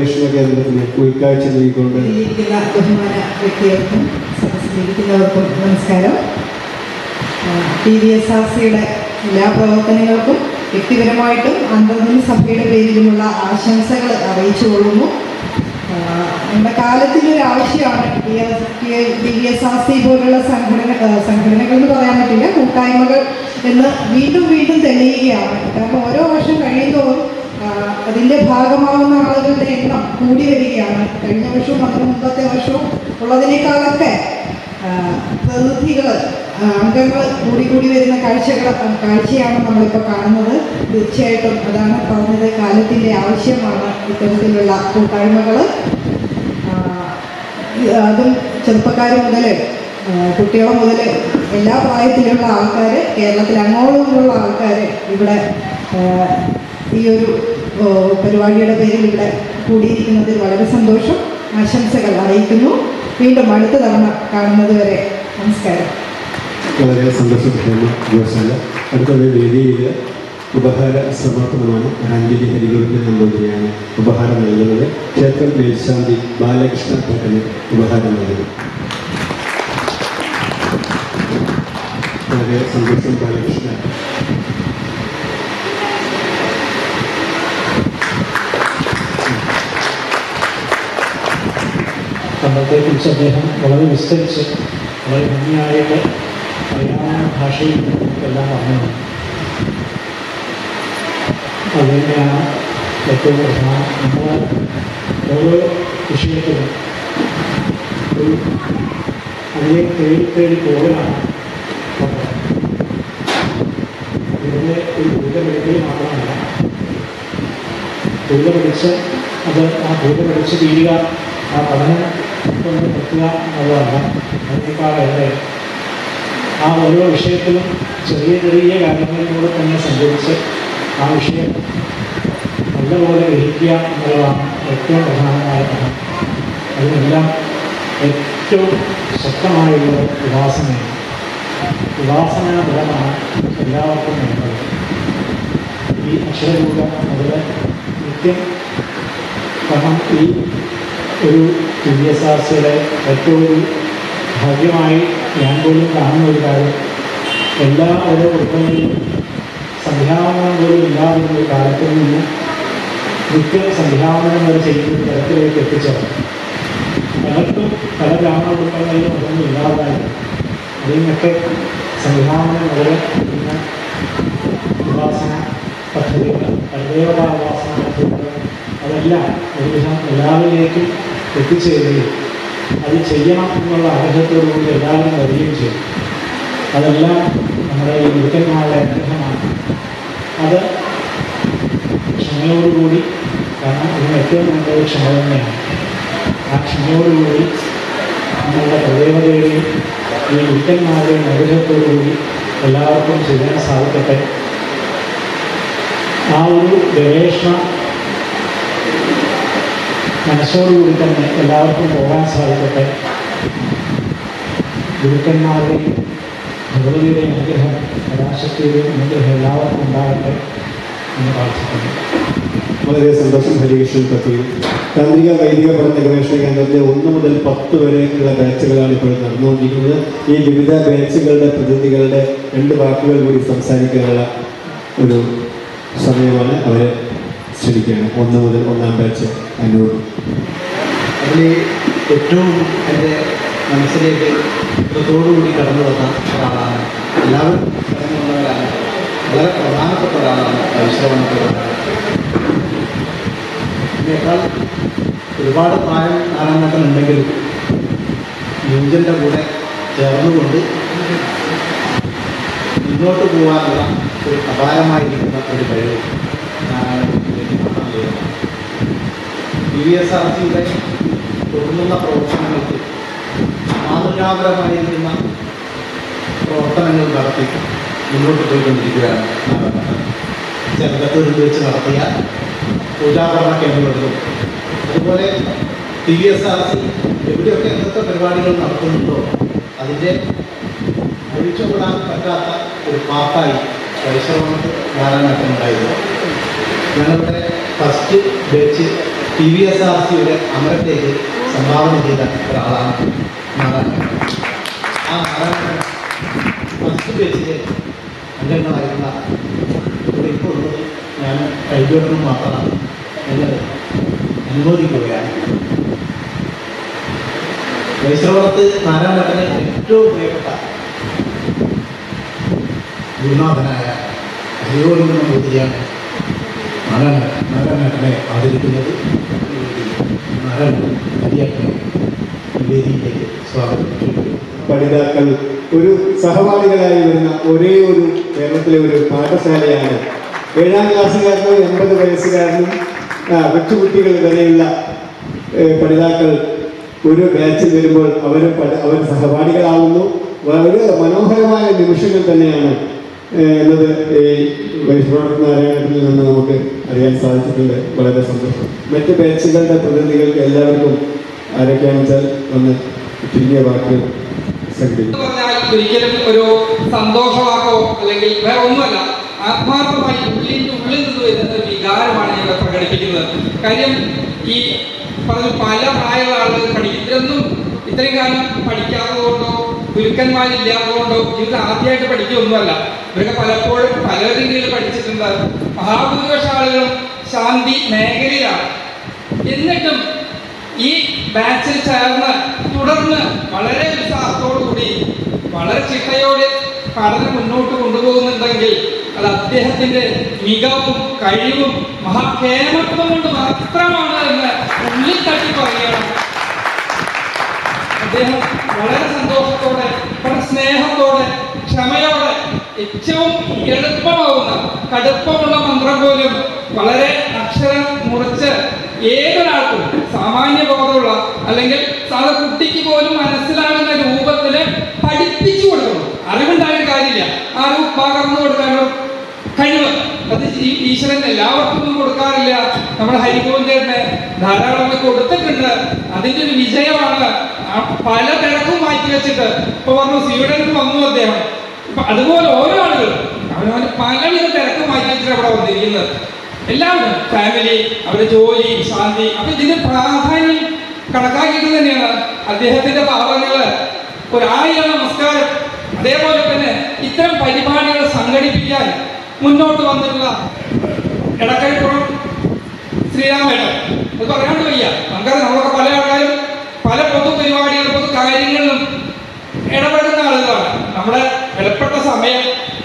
ഗവേഷണ കേന്ദ്രത്തിന് ഉൾക്കാഴ്ച ചെയ്തുകൊണ്ട് വ്യക്തികൾക്കും നമസ്കാരം. ടി വി എസ് ആർ സിയുടെ എല്ലാ പ്രവർത്തനങ്ങൾക്കും വ്യക്തിപരമായിട്ടും അന്തർദിന സഭയുടെ പേരിലുമുള്ള ആശംസകൾ അറിയിച്ചു കൊള്ളുന്നു. ആ, നമ്മുടെ കാലത്തിന്റെ ഒരു ആവശ്യമാണ് T V S R C പോലുള്ള സംഘടന സംഘടനകൾ എന്ന് പറയാൻ പറ്റില്ല കൂട്ടായ്മകൾ എന്ന് വീണ്ടും വീണ്ടും തെളിയുകയാണ്. കാരണം ഓരോ വർഷം കഴിയുന്തോറും ആ, അതിന്റെ ഭാഗമാകുന്ന ആളുകളുടെ എണ്ണം കൂടി വരികയാണ്. കഴിഞ്ഞ വർഷവും അതിന് മുമ്പത്തെ വർഷവും ഉള്ളതിനേക്കാളൊക്കെ പ്രതിനിധികൾ അംഗങ്ങൾ കൂടി കൂടി വരുന്ന കാഴ്ചകൾ കാഴ്ചയാണ് നമ്മളിപ്പോൾ കാണുന്നത്. തീർച്ചയായിട്ടും അതാണ് പറഞ്ഞത് കാലത്തിന്റെ ആവശ്യമാണ് ഇത്തരത്തിലുള്ള കൂട്ടായ്മകൾ അതും ചെറുപ്പക്കാർ മുതൽ കുട്ടികൾ മുതൽ എല്ലാ പ്രായത്തിലുള്ള ആൾക്കാർ കേരളത്തിൽ അങ്ങോളമുള്ള ആൾക്കാർ ഇവിടെ ഈ ഒരു പരിപാടിയുടെ പേരിൽ ഇവിടെ കൂടിയിരിക്കുന്നതിൽ വളരെ സന്തോഷം. ആശംസകൾ അറിയിക്കുന്നു. വീണ്ടും അടുത്ത തവണ കാണുന്നത് വരെ നമസ്കാരം. വളരെ സന്തോഷപ്പെടുന്ന അടുത്തത് വേദിയിൽ ഉപഹാര സമർപ്പണമാണ് അഞ്ജലി ഹരികുറിന് നമ്പൂതിരിയാണ് ഉപഹാരം നൽകുന്നത്. ക്ഷേത്രം മേൽശാന്തി ബാലകൃഷ്ണ ഭട്ടന് ഉപഹാരം നൽകുന്നു. വളരെ സന്തോഷം ബാലകൃഷ്ണ. കണ്ടത്തെക്കുറിച്ച് അദ്ദേഹം വളരെ വിസ്തരിച്ച് വളരെ ഭംഗിയായിട്ട് മലയാള ഭാഷയിൽ നമുക്കെല്ലാം പറഞ്ഞു അതുതന്നെയാണ് ഏറ്റവും പ്രധാനം നമ്മൾ ഓരോ വിഷയത്തിലും ഒരു അതിനെ തേടി തേടി പോകലാണ് ഉള്ളത്. ഇതിന്റെ ഒരു ഭൂതമെടുക്കൽ മാത്രമല്ല ഭൂത പഠിച്ച് അത് ആ ഭൂത പഠിച്ച് തീരുക ആ പഠനം കൊണ്ട് നിർത്തുക എന്നുള്ളതല്ല. അതിനേക്കാളേറെ ആ ഓരോ വിഷയത്തിലും ചെറിയ ചെറിയ കാര്യങ്ങളിലൂടെ തന്നെ സഞ്ചരിച്ച് ആ വിഷയം നല്ലപോലെ ഗ്രഹിക്കുക എന്നുള്ളതാണ് ഏറ്റവും പ്രധാനമായ പഠനം അതിനെല്ലാം ഏറ്റവും ശക്തമായുള്ള ഉപാസനയാണ്. ഉപാസന ഫലമാണ് എല്ലാവർക്കും വേണ്ടത്. ഈ അക്ഷരരൂപം മുതൽ നിത്യം കാരണം ഈ ഒരു ടി വി എസ് ആർ സിയുടെ ഏറ്റവും ഭാഗ്യമായി ഞാൻ പോലും കാണുന്ന ഒരു കാര്യം. എല്ലാ ഓരോ കുടുംബങ്ങളിലും സന്ധ്യാവനം പോലും ഇല്ലാതിരുന്ന ഒരു കാലത്തിൽ നിന്ന് നിത്യം സന്ധ്യാവനം വരെ ചെയ്യുന്ന തരത്തിലേക്ക് എത്തിച്ചേർന്നു പലർക്കും പല ഗ്രാമ കുടുംബങ്ങളിലും അതൊന്നും ഇല്ലാതായി. അതിനൊക്കെ മുതൽ ഇന്ന് ഉപാസന പദ്ധതികൾ പരദേവതാ ഉപാസന പദ്ധതികൾ അതെല്ലാം ഒരുവിധം എല്ലാവരിലേക്കും എത്തിച്ചേരുകയും അത് ചെയ്യണം എന്നുള്ള ആഗ്രഹത്തോടുകൂടി എല്ലാവരും വരികയും ചെയ്യും അതെല്ലാം നമ്മുടെ ഈ ഗുരുക്കന്മാരുടെ അനുഗ്രഹമാണ്. അത് ക്ഷമയോടുകൂടി കാരണം ഇതിന് ഏറ്റവും നല്ലത് ക്ഷമ തന്നെയാണ്. ആ ക്ഷമയോടുകൂടി നമ്മളുടെ പ്രദേവതയുടെയും ഈ ഗുരുക്കന്മാരുടെയും അനുഗ്രഹത്തോടുകൂടി എല്ലാവർക്കും ചെയ്യാൻ സാധിക്കട്ടെ. ആ ഒരു ഗവേഷണ മനസ്സോടുകൂടി തന്നെ എല്ലാവർക്കും പോകാൻ സാധിക്കട്ടെ. ഗുരുക്കന്മാരുടെയും ഭഗവതിയുടെയും അനുഗ്രഹം പരാശക്തിയുടെയും അനുഗ്രഹം എല്ലാവർക്കും ഉണ്ടാകട്ടെ എന്ന് പ്രാർത്ഥിക്കുന്നു. വളരെ സന്തോഷം ഹരികൃഷ്ണൻ പത്തിയിൽ താന്ത്രിക വൈദിക പഠന ഗവേഷണ കേന്ദ്രത്തിലെ ഒന്ന് മുതൽ പത്ത് വരെയുള്ള ബാച്ചുകളാണ് ഇപ്പോൾ നടന്നുകൊണ്ടിരിക്കുന്നത്. ഈ വിവിധ ബാച്ചുകളുടെ പ്രതിനിധികളുടെ രണ്ട് വാക്കുകൾ കൂടി സംസാരിക്കാനുള്ള ഒരു സമയമാണ് അവരെ ക്ഷണിക്കുകയാണ് ഒന്ന് മുതൽ ഒന്നാം ബാച്ച് അനൂർ അതിൽ ഏറ്റവും എന്റെ മനസ്സിലേക്ക് ഇത്രത്തോടുകൂടി കടന്നു വന്ന ഒരാളാണ് എല്ലാവരും കടന്നു വന്നവരാണ് വളരെ പ്രധാനപ്പെട്ട ഒരാളാണ് പരിശ്രമത്തിൽ ഇതിനേക്കാൾ ഒരുപാട് പ്രായം നാരായണേട്ടനുണ്ടെങ്കിലും ന്യൂജന്റെ കൂടെ ചേർന്നുകൊണ്ട് മുന്നോട്ട് പോകാനുള്ള ഒരു അപാരമായിരിക്കുന്ന ഒരു കഴിവ്. പി വി എസ് ആർ സിയുടെ തുടങ്ങുന്ന പ്രവർത്തനങ്ങൾക്ക് മാതൃകാപരമായിരിക്കുന്ന പ്രവർത്തനങ്ങൾ നടത്തി മുന്നോട്ട് പോയിക്കൊണ്ടിരിക്കുകയാണ് ചെറുകത്തൂരിൽ വെച്ച് നടത്തിയ പൂജാകരണ കേന്ദ്രങ്ങളിലും അതുപോലെ T V S R C എവിടെയൊക്കെ എന്തൊക്കെ പരിപാടികൾ നടത്തുന്നുണ്ടോ അതിന്റെ ഒഴിച്ചുകൂടാൻ പറ്റാത്ത ഒരു പാർട്ടായി പരിശ്രമത്തിൽ നാരായണത്തുണ്ടായിരുന്നു ഞങ്ങളുടെ first batch P V S R സിയുടെ അമരത്തേക്ക് സംഭാവന ചെയ്ത ഒരാളാണ് ഫസ്റ്റ് പേജിലെ അംഗങ്ങളായിരുന്ന ഇപ്പോൾ ഞാൻ കൈകൊണ്ടും മാത്രമാണ് എന്നത് അനുമോദിക്കുകയാണ്. വൈശ്രവണത്ത് നാരായണത്തിന് ഏറ്റവും പ്രിയപ്പെട്ട ഗുരുനാഥനായ നാരായണ നാരായണനെ ആദരിക്കുന്നത്? ഹരിയപ്പനെ വേദിയിലേക്ക് സ്വാഗതം. പഠിതാക്കൾ ഒരു സഹപാഠികളായി വരുന്ന ഒരേ ഒരു കേരളത്തിലെ ഒരു പാഠശാലയാണ്. ഏഴാം ക്ലാസ്സുകാരനും എൺപത് വയസ്സുകാരനും കൊച്ചുകുട്ടികൾ വരെയുള്ള പഠിതാക്കൾ ഒരു ബാച്ചിൽ വരുമ്പോൾ അവർ അവർ സഹപാഠികളാവുന്നു. വളരെ മനോഹരമായ നിമിഷങ്ങൾ തന്നെയാണ് എന്നത് ഈ വൈഷ്ണവ നാരായണത്തിൽ നിന്ന് നമുക്ക് അറിയാൻ സാധിച്ചിട്ടുണ്ട്. വളരെ സന്തോഷം. മറ്റ് ബാച്ചുകളുടെ പ്രതിനിധികൾക്ക് എല്ലാവർക്കും ആരൊക്കെയാണെന്ന് വെച്ചാൽ ഒന്ന് ചുരുങ്ങിയ വാക്കുകൾ ഒരിക്കലും ഒരു സന്തോഷമാക്കോ അല്ലെങ്കിൽ വേറെ ഒന്നുമല്ല ആത്മാർത്ഥമായി ഉള്ളിന്റെ ഉള്ളിൽ നിന്ന് വരുന്ന വികാരമാണ് ഞങ്ങൾ പ്രകടിപ്പിക്കുന്നത്. കാര്യം ഈ പറഞ്ഞ പല പ്രായമുള്ള ആളുകൾ പഠിക്കും. ഇത്രയും കാലം പഠിക്കാത്തതുകൊണ്ടോ ഗുരുക്കന്മാരില്ലാത്തതുകൊണ്ടോ ഇത് ആദ്യമായിട്ട് പഠിക്കുകയൊന്നുമല്ല ഇവരൊക്കെ പലപ്പോഴും പല രീതിയിൽ പഠിച്ചിട്ടുണ്ട്. മഹാഭൂരിപക്ഷാളുകളും ശാന്തി മേഖലയിലാണ്. എന്നിട്ടും ഈ ബാച്ചിൽ ചേർന്ന് തുടർന്ന് വളരെ കൂടി വളരെ ചിട്ടയോടെ പഠനം മുന്നോട്ട് കൊണ്ടുപോകുന്നുണ്ടെങ്കിൽ അത് അദ്ദേഹത്തിന്റെ മികവും കഴിവും മഹാക്ഷേമത്വം കൊണ്ട് മാത്രമാണ് എന്ന് ഉള്ളിൽ തട്ടി പറയുകയാണ് അദ്ദേഹം വളരെ സന്തോഷത്തോടെ വളരെ സ്നേഹത്തോടെ ക്ഷമയോടെ ഏറ്റവും എളുപ്പമാവുന്ന കടുപ്പമുള്ള മന്ത്രം പോലും വളരെ അക്ഷരം മുറിച്ച് ഏതൊരാൾക്കും സാമാന്യ ബോധമുള്ള അല്ലെങ്കിൽ സാധാ കുട്ടിക്ക് പോലും മനസ്സിലാകുന്ന രൂപത്തിൽ പഠിപ്പിച്ചു കൊടുക്കണം. അറിവുണ്ടായ കാര്യമില്ല. അറിവ് പകർന്നു കൊടുക്കാനോ കഴിവ്. അത് ഈശ്വരൻ എല്ലാവർക്കും കൊടുക്കാറില്ല. നമ്മുടെ ഹരിഗോവിന്ദനെ ധാരാളം കൊടുത്തിട്ടുണ്ട്. അതിന്റെ ഒരു വിജയമാണ് പല തിരക്കും മാറ്റി വെച്ചിട്ട് ഇപ്പൊ പറഞ്ഞു സ്വീഡനിൽ വന്നു അദ്ദേഹം. അതുപോലെ ഓരോ ആളുകൾ അവനവന് പലവിധ തിരക്കും മാറ്റി വെച്ചിട്ട് അവിടെ വന്നിരിക്കുന്നത്. എല്ലാവരും ഫാമിലി അവരുടെ ജോലി ശാന്തി അപ്പൊ ഇതിന്റെ പ്രാധാന്യം കണക്കാക്കിയിട്ട് തന്നെയാണ് അദ്ദേഹത്തിന്റെ പാവങ്ങൾ. ഒരായിരം നമസ്കാരം. അതേപോലെ തന്നെ ഇത്തരം പരിപാടികൾ സംഘടിപ്പിക്കാൻ മുന്നോട്ട് വന്നിട്ടുള്ള എടക്കഴിപ്പുറം ശ്രീരാമേട്ടൻ. അത് പറയാണ്ട് വയ്യ. നമുക്കറിയാം നമ്മളൊക്കെ പല ആൾക്കാരും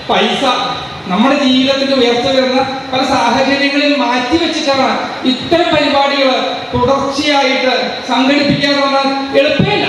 പൈസ. നമ്മുടെ ജീവിതത്തിന്റെ ഉയർത്തു വരുന്ന പല സാഹചര്യങ്ങളിൽ മാറ്റി വെച്ചിട്ടാണ് ഇത്തരം പരിപാടികൾ തുടർച്ചയായിട്ട് സംഘടിപ്പിക്കുക എന്ന് പറഞ്ഞാൽ എളുപ്പമില്ല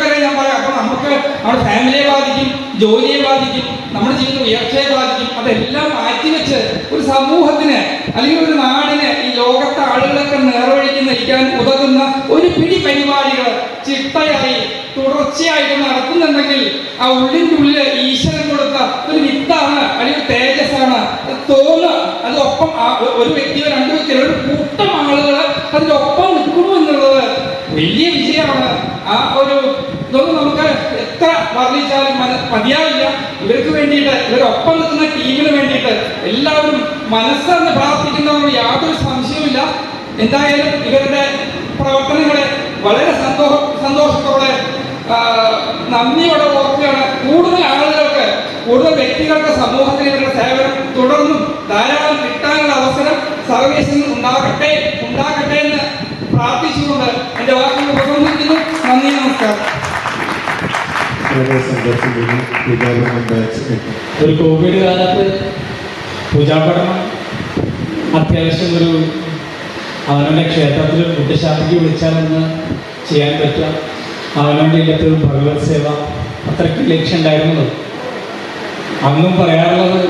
അറിയാം ഞാൻ പറയാം അപ്പൊ നമുക്ക് നമ്മുടെ ഫാമിലിയെ ബാധിക്കും ജോലിയെ ബാധിക്കും നമ്മുടെ ജീവിതം ഉയർച്ചയെ ബാധിക്കും. അതെല്ലാം മാറ്റിവെച്ച് ഒരു സമൂഹത്തിന് അല്ലെങ്കിൽ ഒരു നാടിന് ഈ ലോകത്തെ ആളുകളൊക്കെ നേർവഴിക്ക് നയിക്കാൻ ഉതകുന്ന ഒരു പിടി പരിപാടികൾ ചിട്ടയായി തുടർച്ചയായിട്ട് നടത്തുന്നുണ്ടെങ്കിൽ ആ ഉള്ളിന്റെ ഉള്ളിൽ ഈശ്വരൻ കൊടുത്ത ഒരു വിത്താണ് അല്ലെങ്കിൽ തേജസ്സാണ് അത് തോന്നുക അത് ഒപ്പം ആ- ഒരു വ്യക്തിയോ രണ്ട് വ്യക്തിയോ ഒരു കൂട്ടം ആളുകൾ അതിന്റെ ഒപ്പം നിൽക്കുന്നു എന്നുള്ളത് വലിയ വിജയമാണ് ആ ഒരു ഇതൊന്നും നമുക്ക് എത്ര വർണിച്ചാലും മതിയാവില്ല. ഇവർക്ക് വേണ്ടിയിട്ട് ഇവരൊപ്പം നിൽക്കുന്ന ടീമിന് വേണ്ടിയിട്ട് എല്ലാവരും മനസ്സെന്ന് പ്രാർത്ഥിക്കുന്നവർ യാതൊരു സംശയവുമില്ല. എന്തായാലും ഇവരുടെ പ്രവർത്തനങ്ങളെ വളരെ സന്തോഷ സന്തോഷത്തോടെ നന്ദിയോടെ ഓർക്കുകയാണ് കൂടുതൽ ആളുകൾക്ക് കൂടുതൽ വ്യക്തികൾക്ക് സമൂഹത്തിന് ഇവരുടെ സേവനം തുടർന്നും ധാരാളം കിട്ടാനുള്ള അവസരം സർവീസിൽ ഉണ്ടാകട്ടെ ഉണ്ടാകട്ടെ എന്ന് പ്രാർത്ഥിച്ചുകൊണ്ട് എന്റെ വാക്കുകൾ ഉപസംഹരിക്കുന്നു നന്ദി നമസ്കാരം വളരെ സന്തോഷം തോന്നി വിദ്യാഭ്യാസം ബാച്ച് എട്ട് ഒരു കോവിഡ് കാലത്ത് പൂജാപഠനം അത്യാവശ്യം ഒരു അവനവന്റെ ക്ഷേത്രത്തിൽ ഒരു വിളിച്ചാലൊന്ന് ചെയ്യാൻ പറ്റുക. അവനവന്റെ ഇല്ലത്ത് ഭഗവത് സേവ അത്രയ്ക്ക് ലക്ഷ്യം അന്നും പറയാറുള്ളത്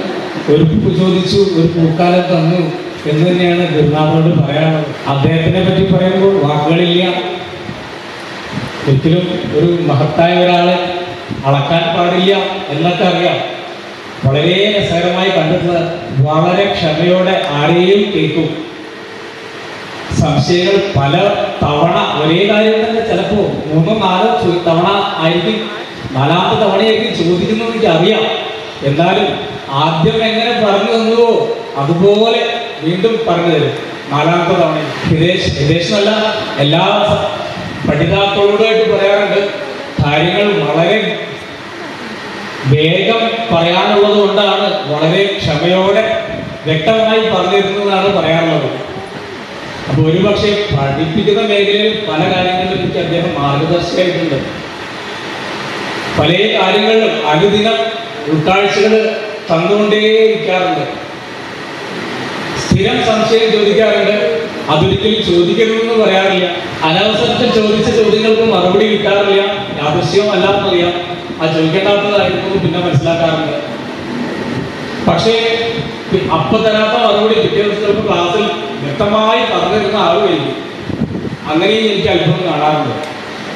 ഒരു പൂ ചോദിച്ചു ഒരു പൂക്കാലം തന്നു എന്ന് തന്നെയാണ് ഗുരുനാഥനോട് പറയാനുള്ളത് അദ്ദേഹത്തിനെ പറ്റി പറയുമ്പോൾ വാക്കുകളില്ല. ഒരിക്കലും ഒരു മഹത്തായ ഒരാളെ അളക്കാൻ പാടില്ല എന്നൊക്കെ അറിയാം. വളരെ രസകരമായി കണ്ടെത്തുന്നത് വളരെ ക്ഷമയോടെ ആരെയും കേൾക്കും സംശയങ്ങൾ പല തവണ ഒരേ കാര്യം തന്നെ ചിലപ്പോൾ മൂന്നോ നാലോ തവണ ആയിരിക്കും നാലാമത്തെ തവണയായിരിക്കും ചോദിക്കുന്നത് എനിക്ക് അറിയാം എന്നാലും ആദ്യം എങ്ങനെ പറഞ്ഞു തന്നുവോ അതുപോലെ വീണ്ടും പറഞ്ഞു തരും. നാലാമത്തെ തവണ. ഹിതേഷ് ഹിതേഷ് എല്ലാ പഠിതാക്കളോടായിട്ട് പറയാറുണ്ട് കാര്യങ്ങൾ വളരെ വേഗം പറയാനുള്ളത് കൊണ്ടാണ് വളരെ ക്ഷമയോടെ വ്യക്തമായി പറഞ്ഞിരുന്നതാണ് പറയാറുള്ളത്. അപ്പൊ ഒരുപക്ഷെ പഠിപ്പിക്കുന്ന മേഖലയിൽ പല കാര്യങ്ങളെ കുറിച്ച് അദ്ദേഹം മാർഗദർശകമായിട്ടുണ്ട് പല കാര്യങ്ങളിലും അനുദിനം ഉൾക്കാഴ്ചകൾ തന്നുകൊണ്ടേയിരിക്കാറുണ്ട്. സ്ഥിരം സംശയം ചോദിക്കാറുണ്ട് അതൊരിക്കലും ചോദിക്കരുതെന്ന് പറയാറില്ല. അനവസരത്തിൽ ചോദിച്ച ചോദ്യങ്ങൾക്ക് മറുപടി കിട്ടാറില്ല. യാദൃശ്യവും അല്ലാന്നറിയാം ആ ചോദിക്കേണ്ടാത്തതായിരുന്നു പിന്നെ മനസ്സിലാക്കാറുണ്ട്. പക്ഷേ അപ്പൊ തരാത്ത മറുപടി പിറ്റേ ദിവസം ക്ലാസ്സിൽ വ്യക്തമായി പറഞ്ഞിരുന്ന ആളുമായിരിക്കും അങ്ങനെയും എനിക്ക് അത്ഭുതം കാണാറുണ്ട്.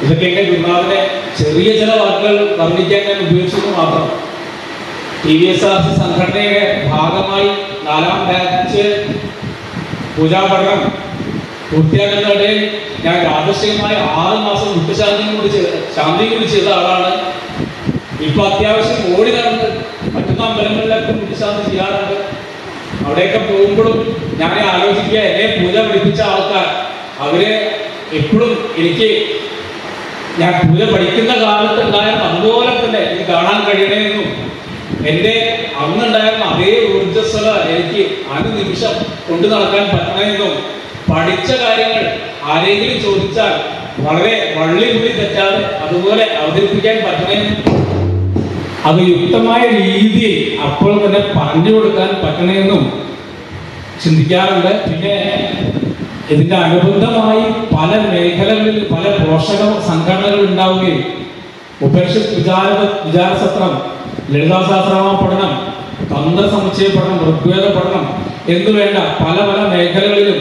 ഇതൊക്കെ എന്റെ ഗുരുനാഥനെ ചെറിയ ചില വാക്കുകൾ വർണിക്കാൻ ഞാൻ ഉപയോഗിച്ചത് മാത്രം. T V S R C സംഘടനയുടെ ഭാഗമായി നാലാം ബാച്ച് പൂജാപഠനം പൂർത്തിയാക്കുന്നതിനിടയിൽ ഞാൻ ആദർശികമായി ആറ് മാസം വിട്ടുശാന്തിയും കൂടി ചെയ്ത ശാന്തിയും കൂടി ചെയ്ത ആളാണ്. ഇപ്പൊ അത്യാവശ്യം ഓടി നടന്ന് മറ്റുന്ന അമ്പലങ്ങളിലൊക്കെ വിട്ടുശാന്തി ചെയ്യാറുണ്ട്. അവിടെയൊക്കെ പോകുമ്പോഴും ഞാൻ ആലോചിക്കുക എന്നെ പൂജ പഠിപ്പിച്ച ആൾക്കാർ അവർ എപ്പോഴും എനിക്ക് ഞാൻ പൂജ പഠിക്കുന്ന കാലത്ത് ഉണ്ടായിരുന്ന അതുപോലെ തന്നെ എനിക്ക് കാണാൻ കഴിയണമെന്നും എന്റെ അന്നുണ്ടായിരുന്ന അതേ ഊർജസ്വല എനിക്ക് അനുനിമിഷം കൊണ്ടു നടക്കാൻ പറ്റണമെന്നും പഠിച്ച കാര്യങ്ങൾ ആരെങ്കിലും ചോദിച്ചാൽ വളരെ വള്ളി പുള്ളി തെറ്റാതെ അതുപോലെ അവതരിപ്പിക്കാൻ പറ്റണമെന്നും അത് യുക്തമായ രീതിയിൽ അപ്പോൾ തന്നെ പറഞ്ഞു കൊടുക്കാൻ പറ്റണമെന്നും ചിന്തിക്കാറുണ്ട്. പിന്നെ ഇതിന്റെ അനുബന്ധമായി പല മേഖലകളിൽ പല പോഷക സംഘടനകൾ ഉണ്ടാവുകയും ഉപേക്ഷ വിചാര വിചാരസത്രം ലളിതാശാസ്ത്രമ പഠനം തന്ത്ര സമുച്ചയ പഠനം ഋഗ്വേദ പഠനം എന്നുവേണ്ട പല പല മേഖലകളിലും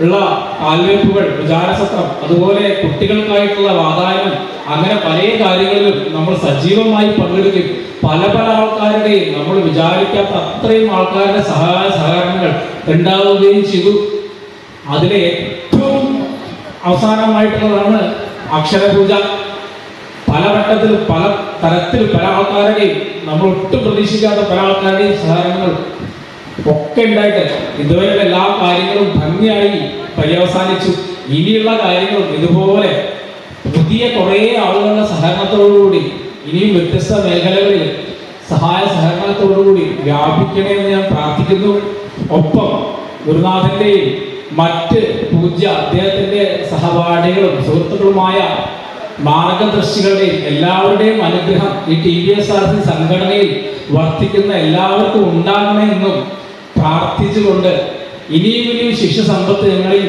ഉള്ള ആൽവെപ്പുകൾ വിചാരസത്രം അതുപോലെ കുട്ടികൾക്കായിട്ടുള്ള വാതായനം അങ്ങനെ പല കാര്യങ്ങളിലും നമ്മൾ സജീവമായി പങ്കെടുക്കും പല പല ആൾക്കാരുടെയും നമ്മൾ വിചാരിക്കാത്ത അത്രയും ആൾക്കാരുടെ സഹായ സഹകരണങ്ങൾ ഉണ്ടാവുകയും ചെയ്തു. അതിലെ ഏറ്റവും അവസാനമായിട്ടുള്ളതാണ് അക്ഷരപൂജ. പല വട്ടത്തിൽ പല തരത്തിൽ പല ആൾക്കാരുടെയും നമ്മൾ ഒട്ടും പ്രതീക്ഷിക്കാത്ത പല ആൾക്കാരുടെയും സഹകരണങ്ങൾ ഒക്കെ ഉണ്ടായിട്ട് ഇതുവരെ എല്ലാ കാര്യങ്ങളും ഭംഗിയായി പര്യവസാനിച്ചു. ഇനിയുള്ള കാര്യങ്ങളും ഇതുപോലെ പുതിയ കുറേ ആളുകളുടെ സഹകരണത്തോടുകൂടി ഇനിയും വ്യത്യസ്ത മേഖലകളിൽ സഹായ സഹകരണത്തോടുകൂടി വ്യാപിക്കണമെന്ന് ഞാൻ പ്രാർത്ഥിക്കുന്നു. ഒപ്പം ഗുരുനാഥന്റെയും മറ്റ് പൂജ്യ അദ്ദേഹത്തിന്റെ സഹപാഠികളും സുഹൃത്തുക്കളുമായ മാർഗദർശികളുടെയും എല്ലാവരുടെയും അനുഗ്രഹം ഈ T V S R C സംഘടനയിൽ വർത്തിക്കുന്ന എല്ലാവർക്കും ഉണ്ടാകണമെന്നും പ്രാർത്ഥിച്ചുകൊണ്ട് ഇനിയും ഇനിയും ശിക്ഷ സമ്പത്ത് ഞങ്ങളിൽ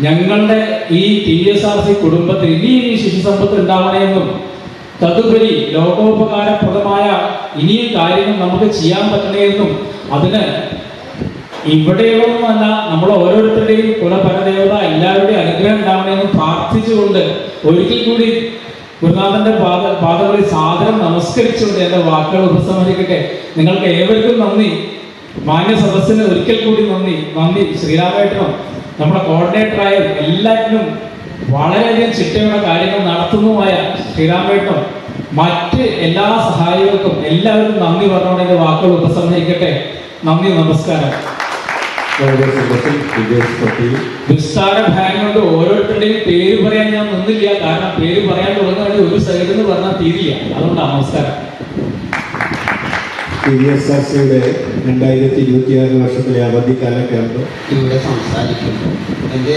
ഞങ്ങളുടെ ഈ ടി എസ് ആർ സി കുടുംബത്തിൽ ഇനിയും ഈ സമ്പത്ത് ഉണ്ടാവണമെന്നും തതുപരി ലോകോപകാരപ്രദമായ ഇനിയും കാര്യങ്ങൾ നമുക്ക് ചെയ്യാൻ പറ്റണമെന്നും അതിന് ഇവിടെയുള്ളതൊന്നുമല്ല നമ്മൾ ഓരോരുത്തരുടെയും കുലപരദേവത എല്ലാവരുടെയും അനുഗ്രഹം ഉണ്ടാവണമെന്ന് പ്രാർത്ഥിച്ചുകൊണ്ട് ഒരിക്കൽ കൂടി ഗുരുനാഥന്റെ പാദ പാദങ്ങളിൽ സാദരം നമസ്കരിച്ചുകൊണ്ട് എന്റെ വാക്കുകൾ ഉപസംഹരിക്കട്ടെ. നിങ്ങൾക്ക് ഏവർക്കും നന്ദി. മാന്യ സദസ്സിന് ഒരിക്കൽ കൂടി നന്ദി. നന്ദി. ശ്രീരാമേട്ടനും നമ്മുടെ കോർഡിനേറ്ററായ എല്ലാറ്റിനും വളരെയധികം ചിട്ടയുള്ള കാര്യങ്ങൾ നടത്തുന്നതുമായ ശ്രീരാമേട്ടനും മറ്റ് എല്ലാ സഹായികൾക്കും എല്ലാവർക്കും നന്ദി പറഞ്ഞുകൊണ്ട് വാക്കുകൾ ഉപസംഹരിക്കട്ടെ. നന്ദി നമസ്കാരം. വിസ്താര ഭയം ഓരോരുത്തരുടെയും പേര് പറയാൻ ഞാൻ നിന്നില്ല. കാരണം പേര് പറയാൻ തുടങ്ങുകയാണെങ്കിൽ ഒരു സൈഡിൽ നിന്ന് പറഞ്ഞാൽ തീരില്ല. അതുകൊണ്ടാണ് നമസ്കാരം. ടി വി എസ് ആർ സിയുടെ രണ്ടായിരത്തി ഇരുപത്തിയാറ് വർഷത്തിലെ അവധിക്കാല ക്യാമ്പ് ഇവിടെ സംസാരിക്കുമ്പോൾ എന്റെ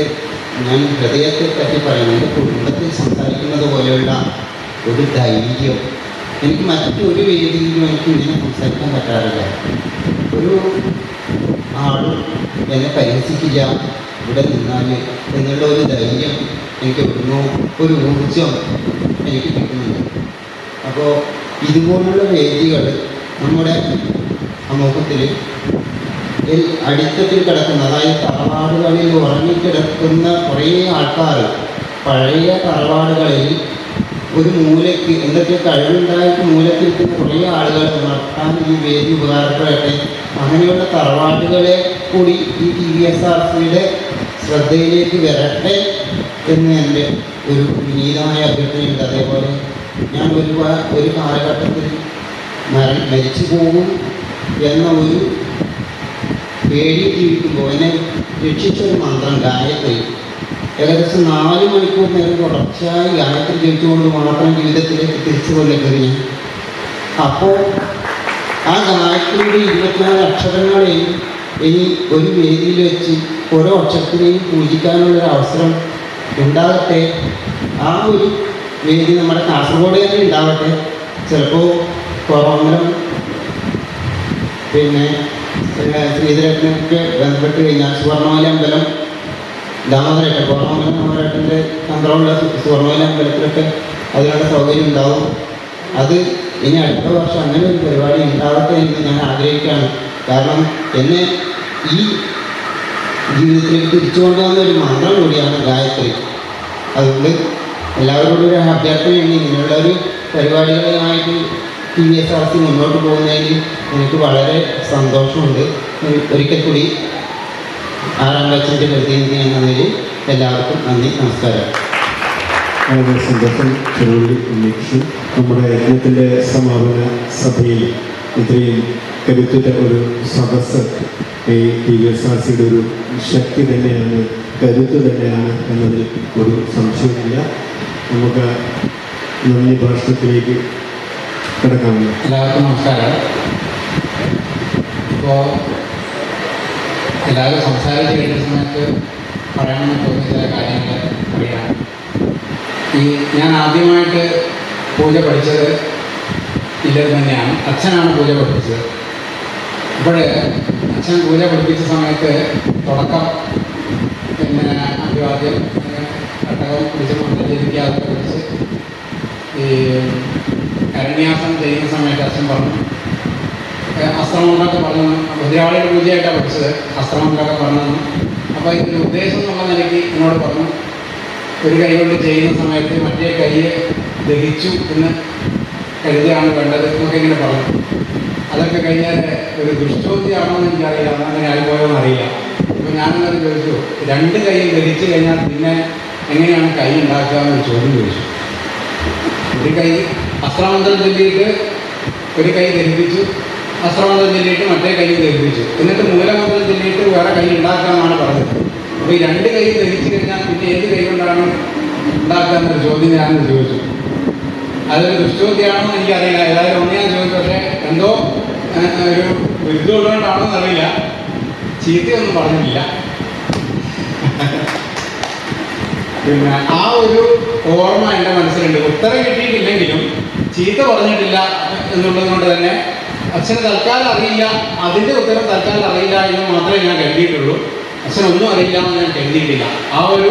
ഞാൻ ഹൃദയത്തെ പറ്റി പറയുന്നത് കുടുംബത്തിൽ സംസാരിക്കുന്നത് പോലെയുള്ള ഒരു ധൈര്യം. എനിക്ക് മറ്റൊരു വേദിയിലും എനിക്ക് ഇങ്ങനെ സംസാരിക്കാൻ പറ്റാറില്ല. ഒരു ആൾ എന്നെ പരിഹസിക്കില്ല ഇവിടെ നിന്നാൽ എന്നുള്ള ഒരു ധൈര്യം എനിക്ക് എവിടുന്നോ ഒരു ഊർജം എനിക്ക് കിട്ടുന്നുണ്ട്. അപ്പോൾ ഇതുപോലുള്ള വേദികൾ നമ്മുടെ സമൂഹത്തിൽ അടിത്തത്തിൽ കിടക്കുന്ന അതായത് തറവാടുകളിൽ ഉറങ്ങിക്കിടക്കുന്ന കുറേ ആൾക്കാർ പഴയ തറവാടുകളിൽ ഒരു മൂലയ്ക്ക് എന്തൊക്കെ കഴിവുണ്ടായിട്ട് മൂലക്കിരിക്കുന്ന കുറേ ആളുകൾ നടത്താൻ ഈ വേദി ഉപകാരപ്പെടട്ടെ. അങ്ങനെയുള്ള തറവാടുകളെ കൂടി ഈ ടി വി എസ് ആർ സിയുടെ ശ്രദ്ധയിലേക്ക് വരട്ടെ എന്ന് എന്റെ ഒരു വിനീതമായ അഭ്യർത്ഥനയുണ്ട്. അതേപോലെ ഞാൻ ഒരുപാട് ഒരു കാലഘട്ടത്തിൽ മര മരിച്ചു പോകും എന്ന ഒരു പേടി ജീവിക്കുമ്പോൾ എന്നെ രക്ഷിച്ച ഒരു മന്ത്രം ഗായത്രി. ഏകദേശം നാല് മണിക്കൂർ നേരം തുടർച്ചയായി ഗായത്രി ജീവിച്ചുകൊണ്ട് മാത്രം ജീവിതത്തിലേക്ക് തിരിച്ചു കൊണ്ടിരിക്കുന്നത് ഞാൻ. അപ്പോൾ ആ ഗായത്രിയുടെ ഇരുപത്തിനാല് അക്ഷരങ്ങളെയും ഇനി ഒരു വേദിയിൽ വെച്ച് ഓരോ അക്ഷരത്തിനെയും പൂജിക്കാനുള്ള ഒരു അവസരം ഉണ്ടാകട്ടെ. ആ ഒരു വേദി നമ്മുടെ കാസർഗോഡ് തന്നെ ഉണ്ടാവട്ടെ. ചിലപ്പോൾ കുറവങ്ങളും പിന്നെ ശ്രീധരത്തിനൊക്കെ ബന്ധപ്പെട്ട് കഴിഞ്ഞാൽ സുവർണമല അമ്പലം ദാമോദരട്ട് കോറമംഗലം ദാമോദരേട്ടന്റെ തന്ത്രമുള്ള സുവർണമല അമ്പലത്തിലൊക്കെ അതിനുള്ള സൗകര്യം ഉണ്ടാവും. അത് ഇനി അടുത്ത വർഷം അങ്ങനെ ഒരു പരിപാടി ഉണ്ടാവട്ടെ എന്ന് ഞാൻ ആഗ്രഹിക്കുകയാണ്. കാരണം എന്നെ ഈ ജീവിതത്തിലേക്ക് തിരിച്ചു കൊണ്ടുവന്ന ഒരു മന്ത്രം കൂടിയാണ് ഗായത്രി. അതുകൊണ്ട് എല്ലാവരോടും ഒരു അഭ്യർത്ഥനയാണ് ഇങ്ങനെയുള്ള ഒരു പരിപാടികളുമായിട്ട് ടി എച്ച് ആർ സി മുന്നോട്ട് പോകുന്നതിൽ എനിക്ക് വളരെ സന്തോഷമുണ്ട്. ഒരിക്കൽ കൂടി ആറാം ക്ലാസിന്റെ പ്രതിനിധി എന്ന നിലയിൽ എല്ലാവർക്കും നന്ദി നമസ്കാരം. വളരെ സന്തോഷം ചെറുവിളി ഉന്നയിച്ചു നമ്മുടെ യജ്ഞത്തിന്റെ സമാപന സഭയിൽ ഇത്രയും കരുത്തുറ്റ ഒരു സദസ്സ് ഈ ടി എസ് ആർ സിയുടെ ഒരു ശക്തി തന്നെയാണ് കരുത്ത് തന്നെയാണ് എന്നതിൽ ഒരു സംശയമില്ല നമുക്ക് നന്ദി ഭാഷണത്തിലേക്ക് കിടക്കാമല്ലോ എല്ലാവർക്കും നമസ്കാരം. ഇപ്പോൾ എല്ലാവരും സംസാരിച്ച് കഴിഞ്ഞ സമയത്ത് പറയാമെന്ന് തോന്നിയ ചില കാര്യങ്ങൾ അറിയാം ഈ ഞാൻ ആദ്യമായിട്ട് പൂജ പഠിച്ചത് ഇല്ലത് തന്നെയാണ്. അച്ഛനാണ് പൂജ പഠിപ്പിച്ചത്. അപ്പോൾ അച്ഛൻ പൂജ പഠിപ്പിച്ച സമയത്ത് തുടക്കം പിന്നെ അഭിവാദ്യം കട്ടകം പിടിച്ച് അതൊക്കെ ഈ കരണ്യാസം ചെയ്യുന്ന സമയത്ത് അച്ഛൻ പറഞ്ഞു. അസ്ത്രമന്ത്രമൊക്കെ പറഞ്ഞു. ഭദ്രവാളിയുടെ പൂജയായിട്ടാണ് പഠിച്ചത്. അസ്ത്രമന്ത്രമൊക്കെ പറഞ്ഞു. തന്നു അപ്പോൾ ഇതിന്റെ ഉദ്ദേശം എന്നുള്ള നിലയ്ക്ക് എന്നോട് പറഞ്ഞു. ഒരു കൈ കൊണ്ട് ചെയ്യുന്ന സമയത്ത് മറ്റേ കൈയെ ദഹിച്ചു എന്ന് കരുതിയാണ് വേണ്ടത് എന്നൊക്കെ ഇങ്ങനെ പറഞ്ഞു. അതൊക്കെ കഴിഞ്ഞാൽ ഒരു ദുഷ്ടോദ്യാണോ എന്ന് എനിക്കറിയില്ല. അങ്ങനെ ആയിപ്പോയോന്ന് അറിയില്ല. അപ്പോൾ ഞാനങ്ങനെ ചോദിച്ചു രണ്ട് കൈ ദഹിച്ചു കഴിഞ്ഞാൽ പിന്നെ എങ്ങനെയാണ് കൈ ഉണ്ടാക്കുക? എന്ന് ചോദ്യം ചോദിച്ചു. ഒരു കൈ അസ്ത്രമന്ത്രം ചൊല്ലിയിട്ട് ഒരു കൈ ധരിപ്പിച്ചു. അസ്ത്രമന്ത്രം ചൊല്ലിയിട്ട് മറ്റേ കൈ ധരിപ്പിച്ചു. എന്നിട്ട് മൂലമന്ത്രം ചൊല്ലിയിട്ട് വേറെ കൈ ഉണ്ടാക്കാമെന്നാണ് പറഞ്ഞത്. അപ്പോൾ ഈ രണ്ട് കൈ ധരിച്ചു കഴിഞ്ഞാൽ പിന്നെ ഏത് കൈ കൊണ്ടാണ് ഉണ്ടാക്കുക എന്നൊരു ചോദ്യം ഞാൻ ചോദിച്ചു. അതൊരു എന്ന് എനിക്കറിയില്ല. ഏതായാലും ഒന്ന് ഞാൻ ചോദിച്ചു. പക്ഷേ എന്തോ ഒരു വിരുദ്ധമുള്ളതുകൊണ്ടാണോ എന്നറിയില്ല ചീത്തയൊന്നും പറഞ്ഞിട്ടില്ല. പിന്നെ ആ ഒരു ഓർമ്മ എന്റെ മനസ്സിലുണ്ട്. ഉത്തരം കിട്ടിയിട്ടില്ലെങ്കിലും ചീത്ത പറഞ്ഞിട്ടില്ല എന്നുള്ളത് കൊണ്ട് തന്നെ അച്ഛന് തൽക്കാലം അറിയില്ല. അതിന്റെ ഉത്തരം തൽക്കാലം അറിയില്ല എന്ന് മാത്രമേ ഞാൻ കരുതിയിട്ടുള്ളൂ. അച്ഛനൊന്നും അറിയില്ല എന്ന് ഞാൻ കരുതിയിട്ടില്ല. ആ ഒരു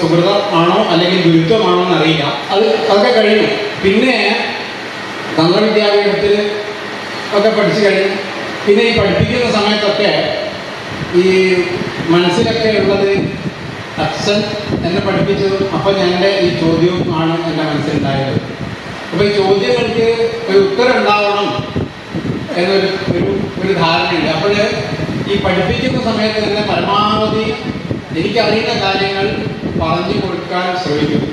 സുഹൃതമാണോ അല്ലെങ്കിൽ ഗുരുത്വമാണോ എന്ന് അറിയില്ല അത് അതൊക്കെ കഴിഞ്ഞു. പിന്നെ തന്ത്രവിദ്യാപീഠത്തിൽ ഒക്കെ പഠിച്ചു കഴിഞ്ഞു. പിന്നെ ഈ പഠിപ്പിക്കുന്ന സമയത്തൊക്കെ ഈ മനസ്സിലൊക്കെ ഉള്ളത് അച്ഛൻ എന്നെ പഠിപ്പിച്ചതും അപ്പം ഞാൻ ഈ ചോദ്യവും ആണ് എന്റെ മനസ്സിലുണ്ടായത്. അപ്പോൾ ഈ ചോദ്യങ്ങൾക്ക് ഒരു ഉത്തരം ഉണ്ടാവണം എന്നൊരു ഒരു ഒരു ധാരണയുണ്ട്. അപ്പോൾ ഈ പഠിപ്പിക്കുന്ന സമയത്ത് തന്നെ പരമാവധി എനിക്കറിയുന്ന കാര്യങ്ങൾ പറഞ്ഞു കൊടുക്കാൻ ശ്രമിക്കും.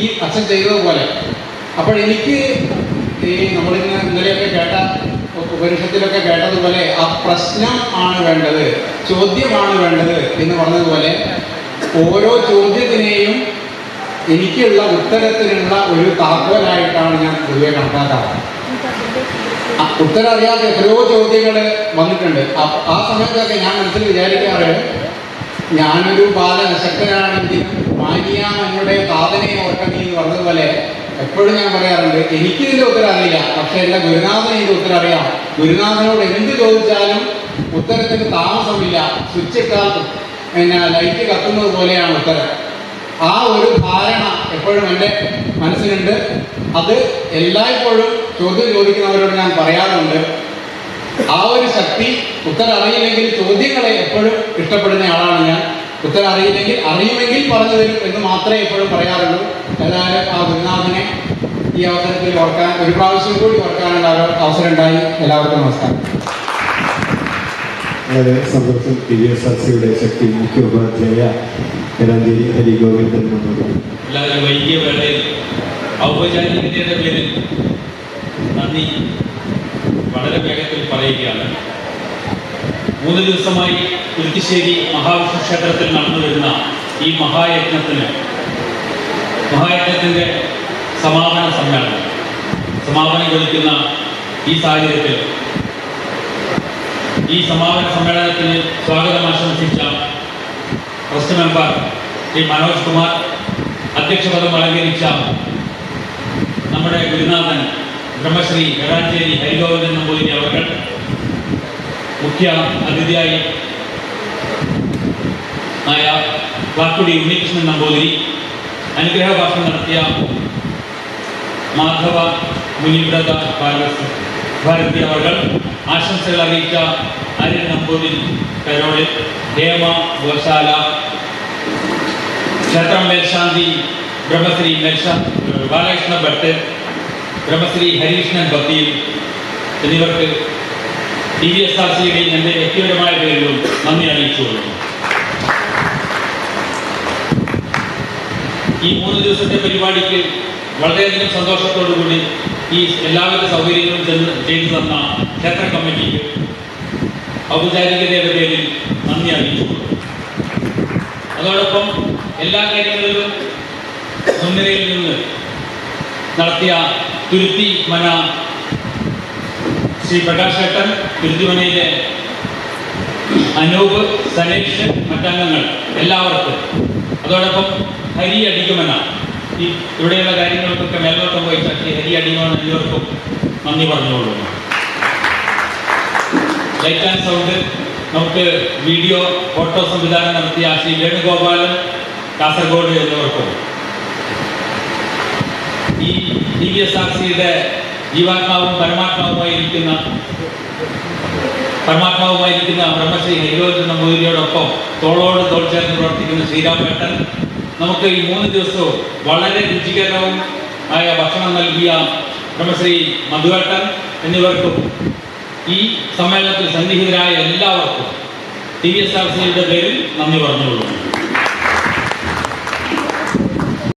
ഈ അച്ഛൻ ചെയ്തതുപോലെ അപ്പോൾ എനിക്ക് ഈ നമ്മളിന്ന് ഇന്നലെയൊക്കെ കേട്ട ഉപനിഷത്തിലൊക്കെ കേട്ടതുപോലെ ആ പ്രശ്നം ആണ് വേണ്ടത് ചോദ്യമാണ് വേണ്ടത് എന്ന് പറഞ്ഞതുപോലെ ഓരോ ചോദ്യത്തിനെയും എനിക്കുള്ള ഉത്തരത്തിനുള്ള ഒരു താക്കോലായിട്ടാണ് ഞാൻ പൊതുവെ കണക്കാക്കാറ് ഉത്തരം അറിയാതെ എത്രയോ ചോദ്യങ്ങൾ വന്നിട്ടുണ്ട്. ആ- സമയത്തൊക്കെ ഞാൻ മനസ്സിൽ വിചാരിക്കാറ് ഞാനൊരു ബാലനശക്തനാണെങ്കിൽ മാനിയാം നമ്മുടെ താതനെ ഓർക്കണി എന്ന് പറഞ്ഞതുപോലെ എപ്പോഴും ഞാൻ പറയാറുണ്ട് എനിക്ക് ഇതിന്റെ ഉത്തരം അറിയില്ല പക്ഷെ എന്റെ ഗുരുനാഥന് ഇതിന്റെ ഉത്തരം അറിയാം ഗുരുനാഥനോട് എന്ത് ചോദിച്ചാലും ഉത്തരത്തിന് താമസമില്ല. സ്വിച്ച് ഇട്ടാൽ പിന്നെ ലൈറ്റ് കത്തുന്നത് പോലെയാണ് ഉത്തരം. ആ ഒരു ധാരണ എപ്പോഴും എന്റെ മനസ്സിലുണ്ട്. അത് എല്ലായ്പ്പോഴും ചോദ്യം ചോദിക്കുന്നവരോട് ഞാൻ പറയാറുണ്ട്. ആ ഒരു ശക്തി ഉത്തരം അറിയില്ലെങ്കിൽ ചോദ്യങ്ങളെ എപ്പോഴും ഇഷ്ടപ്പെടുന്ന ആളാണ് ഞാൻ. ഉത്തരം അറിയില്ലെങ്കിൽ അറിയുമെങ്കിൽ പറഞ്ഞു തരും എന്ന് മാത്രമേ എപ്പോഴും പറയാറുള്ളൂ. ഏതായാലും ആ ഗുരുനാഥനെ ഈ അവസരത്തിൽ ഓർക്കാൻ ഒരു പ്രാവശ്യം കൂടി ഓർക്കാനുള്ള അവസരം ഉണ്ടായി. എല്ലാവർക്കും നമസ്കാരം. വളരെ സന്തോഷം വി എസ് ആർ സിയുടെ ശക്തി മുഖ്യ ഉപാധ്യായ ഹരിഗോവിന്ദൻ ഗോവിന്ദൻ പേരിൽ നന്ദി വളരെ വേഗത്തിൽ പറയുകയാണ്. മൂന്ന് ദിവസമായി കുരുത്തിശ്ശേരി മഹാവിഷ്ണു ക്ഷേത്രത്തിൽ നടന്നു വരുന്ന ഈ മഹായജ്ഞത്തിന് മഹായജ്ഞത്തിന്റെ സമാപന സമ്മേളനം സമാപനം കുറിക്കുന്ന ഈ സാഹചര്യത്തിൽ ഈ സമാപന സമ്മേളനത്തിന് സ്വാഗതം ആശംസിച്ച ട്രസ്റ്റ് മെമ്പർ ശ്രീ മനോജ് കുമാർ അധ്യക്ഷപദം അലങ്കരിച്ച നമ്മുടെ ഗുരുനാഥൻ ബ്രഹ്മശ്രീ എറാഞ്ചേരി ഹരിഗോവിന്ദൻ നമ്പൂതിരി അവർ മുഖ്യ അതിഥിയായി ആയ വാക്കുടി ഉണ്ണികൃഷ്ണൻ നമ്പൂതിരി അനുഗ്രഹ ഭാഷണം നടത്തിയ മാധവ മുനിവ്രത ഭാരതി അവർ ആശംസകൾ അറിയിച്ച അരുൺ നമ്പൂതിരി കരോളിൽ ഹേമ ഗോശാല ക്ഷേത്രം മേൽശാന്തി ബ്രഹ്മശ്രീ മേൽശാ ബാലകൃഷ്ണ ഭട്ട് ബ്രഹ്മശ്രീ ഹരികൃഷ്ണൻ ഭക്തിയിൽ എന്നിവർക്ക് ടി വി എസ് ആർ സിയുടെയും എന്റെ വ്യക്തിപരമായ പേരിലും നന്ദി അറിയിച്ചുകൊള്ളുന്നു ഈ മൂന്ന് ദിവസത്തെ പരിപാടിക്ക് വളരെയധികം സന്തോഷത്തോടു കൂടി ഈ എല്ലാവരുടെ സൗകര്യങ്ങളും ചെന്ന് ചെയ്തു തന്ന ക്ഷേത്ര കമ്മിറ്റിക്ക് ഔപചാരികതയുടെ പേരിൽ നന്ദി അറിയിച്ചു അതോടൊപ്പം എല്ലാ കാര്യങ്ങളിലും മുൻനിരയിൽ നിന്ന് നടത്തിയ തുരുത്തി മന ശ്രീ പ്രകാശ് ഏട്ടൻ തുരുത്തിമനയിലെ അനൂപ് സനേഷ് മറ്റംഗങ്ങൾ എല്ലാവർക്കും. അതോടൊപ്പം ഹരി അടിക്കുമെന്ന ഈ ഇവിടെയുള്ള കാര്യങ്ങൾക്കൊക്കെ മേൽനോട്ടം ശ്രീ ഹരി അടിക്കുമെന്ന് എല്ലാവർക്കും നന്ദി പറഞ്ഞുകൊള്ളുന്നു. Light and sound. നമുക്ക് വീഡിയോ ഫോട്ടോ സംവിധാനം നടത്തിയ ശ്രീ വേണുഗോപാലൻ കാസർഗോഡ് എന്നിവർക്കും. ഈ ഡി വി എസ് ആർ സിയുടെ ജീവാത്മാവും പരമാത്മാവുമായിരിക്കുന്ന പരമാത്മാവുമായിരിക്കുന്ന ബ്രഹ്മശ്രീ ഹരിഗോവിന്ദ നമ്പൂതിരിയോടൊപ്പം തോളോട് തോൾ ചേർന്ന് പ്രവർത്തിക്കുന്ന ശ്രീരാമേട്ടൻ നമുക്ക് ഈ മൂന്ന് ദിവസവും വളരെ രുചികരവും ആയ ഭക്ഷണം നൽകിയ ബ്രഹ്മശ്രീ മധുവേട്ടൻ എന്നിവർക്കും ഈ സമ്മേളനത്തിൽ സന്നിഹിതരായ എല്ലാവർക്കും ടി എസ് ആർ സിയുടെ പേരിൽ നന്ദി പറഞ്ഞുകൊള്ളുന്നു.